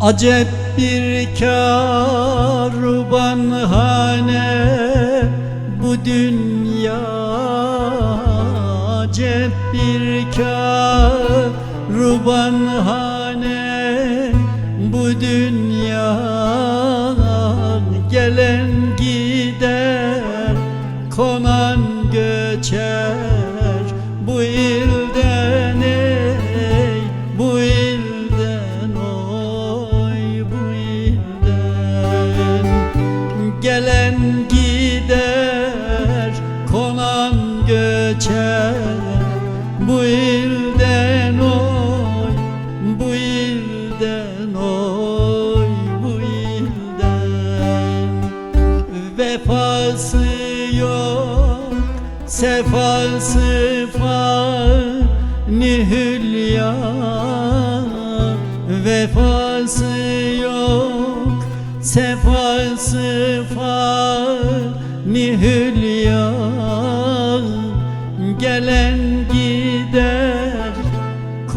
Acep bir karvanhane bu dünya Acep bir karvanhane bu dünya ilden oy bu ilden. Vefası yok Sefası fani hülya. Vefası yok Sefası fani hülya. Gelen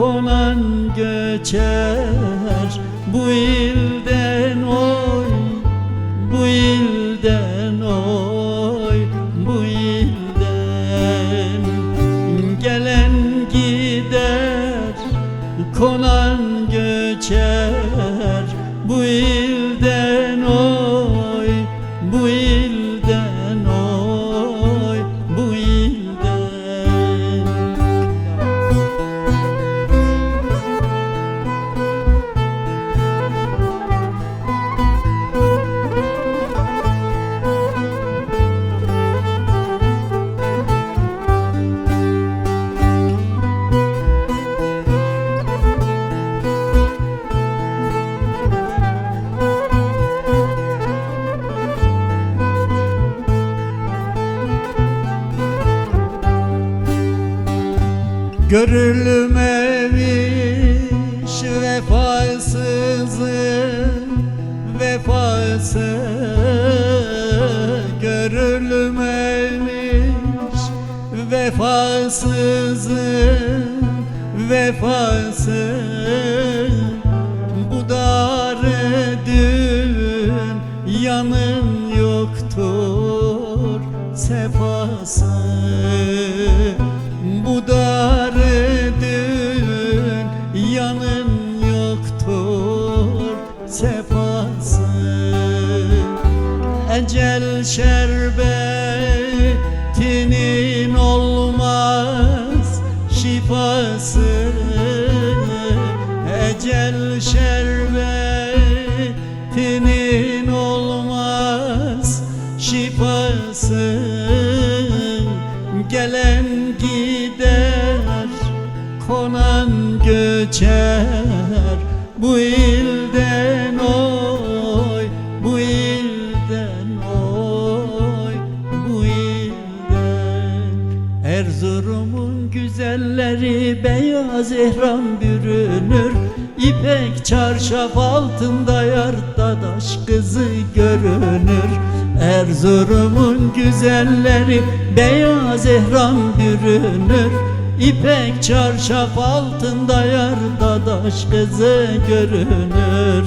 konan göçer. Bu ilden oy bu ilden oy bu ilden gelen gider. Konan göçer. Bu ilden oy bu ilden Görülmemiş vefasızın vefası. Görülmemiş vefasızın vefası. Bu darı yanın yoktur sefası sefası Ecel şerbetinin olmaz şifası Ecel şerbetinin olmaz şifası Gelen gider konan göçer. Bu Erzurum'un güzelleri beyaz ihram bürünür. İpek çarşaf altında yar dadaş kızı görünür. Erzurum'un güzelleri beyaz ihram bürünür. İpek çarşaf altında yar dadaş kızı görünür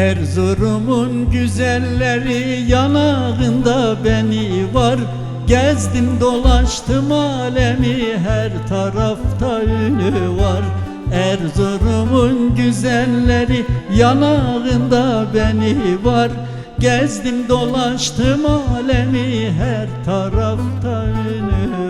Erzurum'un güzelleri yanağında beni var. Gezdim dolaştım alemi her tarafta ünü var. Erzurum'un güzelleri yanağında beni var. Gezdim dolaştım alemi her tarafta ünü